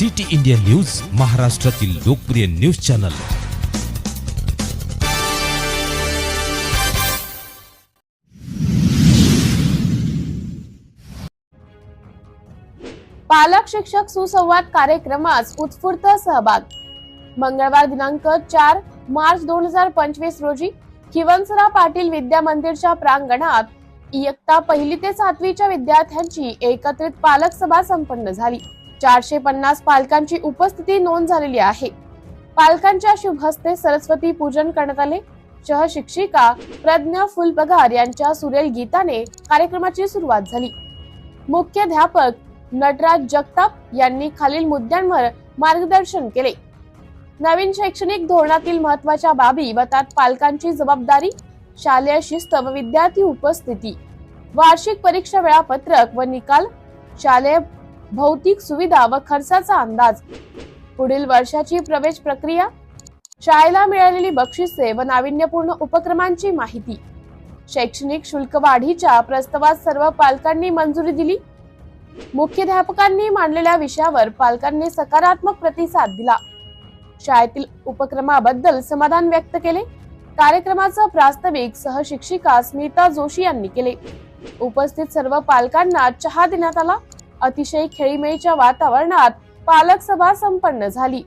City India news महाराष्ट्रातील लोकप्रिय news channel. पालक शिक्षक सुसंवाद कार्यक्रमास उत्स्फूर्त सहभाग. मंगळवार दिनांक चार मार्च दोन हजार पंचवीस रोजी खिवनसरा पाटील विद्या मंदिरच्या प्रांगणात इयत्ता पहिली ते सातवीच्या विद्यार्थ्यांची एकत्रित पालक सभा संपन्न झाली. चारशे पन्नास पालकांची उपस्थिती नोंद झालेली आहे. पालकांच्या शुभ हस्ते सरस्वती पूजन करण्यात आले. सहशिक्षिका प्रज्ञा फुलपगार यांच्या सुरेल गीताने कार्यक्रमाची सुरुवात झाली. मुख्याध्यापक नटराज जगताप यांनी खालील मुद्द्यांवर मार्गदर्शन केले. नवीन शैक्षणिक धोरणातील महत्त्वाच्या बाबी व त्यात पालकांची जबाबदारी शालेय शिस्त व विद्यार्थी उपस्थिती वार्षिक परीक्षा वेळापत्रक व निकाल शालेय भौतिक सुविधा व खर्चाचा अंदाज. पुढील वर्षाची प्रवेश प्रक्रिया शाळेला मिळालेली बक्षिसे व नाविन्यपूर्ण उपक्रमांची माहिती. शैक्षणिक शुल्क वाढीच्या प्रस्तावात सर्व पालकांनी मंजुरी दिली. मुख्याध्यापकांनी मांडलेल्या विषयावर पालकांनी सकारात्मक प्रतिसाद दिला. शाळेतील उपक्रमाबद्दल समाधान व्यक्त केले. कार्यक्रमाचं प्रास्ताविक सहशिक्षिका स्मिता जोशी यांनी केले. उपस्थित सर्व पालकांना चहा देण्यात आला. अतिशय खेळीमेळीच्या वातावरणात पालक सभा संपन्न झाली.